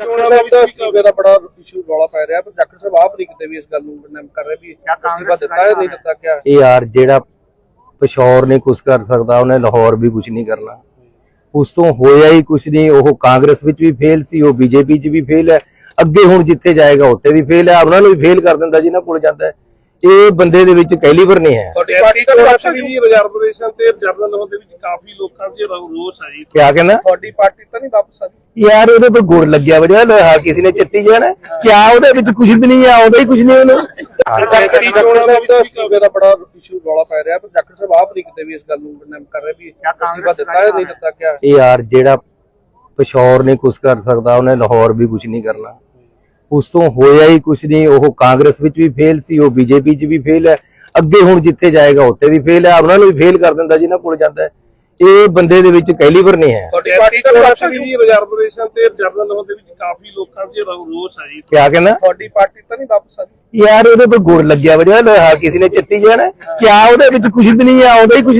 ਚੋਣਾਂ ਦਾ ਵੀ ਤਾਂ ਅਸਤੀਫੇ ਦਾ ਬੜਾ ਇਸ਼ੂ ਰੌਲਾ ਪੈ ਰਿਹਾ ਪਰ ਡਾਕਟਰ ਸਾਹਿਬ ਆਪ ਨਹੀਂ ਕਿਤੇ ਵੀ ਇਸ ਗੱਲ ਨੂੰ ਕੰਡੈਮ ਕਰ ਰਹੇ ਵੀ ਅਸਤੀਫਾ ਦਿੱਤਾ ਹੈ ਨਹੀਂ ਦਿੱਤਾ ਕਿਆ ਇਹ ਯਾਰ ਜਿਹੜਾ ਪਿਸ਼ੌਰ ਨੇ ਕੁਝ ਕਰ ਸਕਦਾ ਉਹਨੇ ਲਾਹੌਰ ਵੀ ਕੁਝ ਨਹੀਂ ਕਰਨਾ। ਉਸ ਤੋਂ ਹੋਇਆ ਹੀ ਕੁਝ ਨਹੀਂ ਉਹ ਕਾਂਗਰਸ ਵਿੱਚ ਵੀ ਫੇਲ ਸੀ ਉਹ ਬੀਜੇਪੀ 'ਚ ਵੀ ਫੇਲ ਹੈ। ਅੱਗੇ ਹੁਣ ਜਿੱਥੇ ਜਾਏਗਾ ਉੱਥੇ ਵੀ ਫੇਲ ਹੈ ਉਹਨਾਂ ਨੂੰ ਵੀ ਫੇਲ ਕਰ ਦਿੰਦਾ ਜਿਹਨਾਂ ਕੋਲ ਜਾਂਦਾ ਹੈ। ਇਹ ਬੰਦੇ ਦੇ ਵਿੱਚ ਕੈਲੀਬਰ ਨਹੀਂ ਹੈ। ਤੁਹਾਡੀ ਪਾਰਟੀ ਦਾ ਵਾਪਸ ਜੀ ਤੇ ਜਨਰਲ ਹੋਣ ਦੇ ਵਿੱਚ ਕਾਫੀ ਲੋਕਾਂ ਦੇ ਰੋਸ ਹੈ ਜੀ। ਕਿਆ ਕਹਿੰਦਾ? ਤੁਹਾਡੀ ਪਾਰਟੀ ਤਾਂ ਨਹੀਂ ਵਾਪਸ ਆ ਯਾਰ ਉਹਦੇ ਤੇ ਗੁੜ ਲੱਗਿਆ ਵਜਾ ਲੋਹਾ ਕਿਸੇ ਨੇ ਚੱਟੀ ਜਾਣਾ ਕਿਆ ਉਹਦੇ ਵਿੱਚ ਕੁਝ ਵੀ ਨਹੀਂ ਆ ਆਉਂਦਾ ਹੀ ਕੁਝ ਨਹੀਂ ਉਹਨੂੰ। ਡਾਕਟਰੀ ਚੋਣਾਂ ਦਾ ਵੀ ਤਾਂ ਅਸਤੀਫੇ ਦਾ ਬੜਾ ਇਸ਼ੂ ਰੌਲਾ ਪੈ ਰਿਹਾ। ਪਰ ਡਾਕਟਰ ਸਾਹਿਬ ਆਪ ਨਹੀਂ ਕਿਤੇ ਵੀ ਇਸ ਗੱਲ ਨੂੰ ਕੰਡੈਮ ਕਰ ਰਹੇ ਵੀ ਅਸਤੀਫਾ ਦਿੱਤਾ ਹੈ ਨਹੀਂ ਦਿੱਤਾ ਕਿਆ? ਇਹ ਯਾਰ ਜਿਹੜਾ ਪਿਸ਼ੌਰ ਨੇ ਕੁਝ ਕਰ ਸਕਦਾ ਉਹਨੇ ਲਾਹੌਰ ਵੀ ਕੁਝ ਨਹੀਂ ਕਰਨਾ। ਉਸ ਤੋਂ ਹੋਇਆ ਹੀ ਕੁਝ ਨਹੀਂ ਉਹ ਕਾਂਗਰਸ ਵਿੱਚ ਵੀ ਫੇਲ ਸੀ ਉਹ ਬੀਜੇਪੀ 'ਚ ਵੀ ਫੇਲ ਹੈ। ਅੱਗੇ ਹੁਣ ਜਿੱਥੇ ਜਾਏਗਾ ਉੱਥੇ ਵੀ ਫੇਲ ਹੈ ਉਹਨਾਂ ਨੂੰ ਵੀ ਫੇਲ ਕਰ ਦਿੰਦਾ ਜਿਹਨਾਂ ਕੋਲ ਜਾਂਦਾ ਹੈ। ਇਹ ਬੰਦੇ ਦੇ ਵਿੱਚ ਕੈਲੀਬਰ ਨਹੀਂ ਹੈ। ਤੁਹਾਡੀ ਪਾਰਟੀ ਦਾ ਵਾਪਸ ਜੀ ਰਿਜ਼ਰਵੇਸ਼ਨ ਤੇ ਹੋਣ ਦੇ ਵਿੱਚ ਕਾਫੀ ਲੋਕਾਂ ਦੇ ਰੋਸ ਹੈ ਜੀ। ਕਿਆ ਕਹਿੰਦਾ? ਤੁਹਾਡੀ ਪਾਰਟੀ ਤਾਂ ਨਹੀਂ ਵਾਪਸ ਆ ਜੀ ਯਾਰ ਉਹਦੇ ਤੇ ਗੁੜ ਲੱਗਿਆ ਵਜਾ ਲੋਹਾ ਕਿਸੇ ਨੇ ਚੱਟੀ ਜਾਣਾ ਕਿਆ ਉਹਦੇ ਵਿੱਚ ਕੁਝ ਵੀ ਨਹੀਂ ਆ ਆਉਂਦਾ ਹੀ ਕੁਝ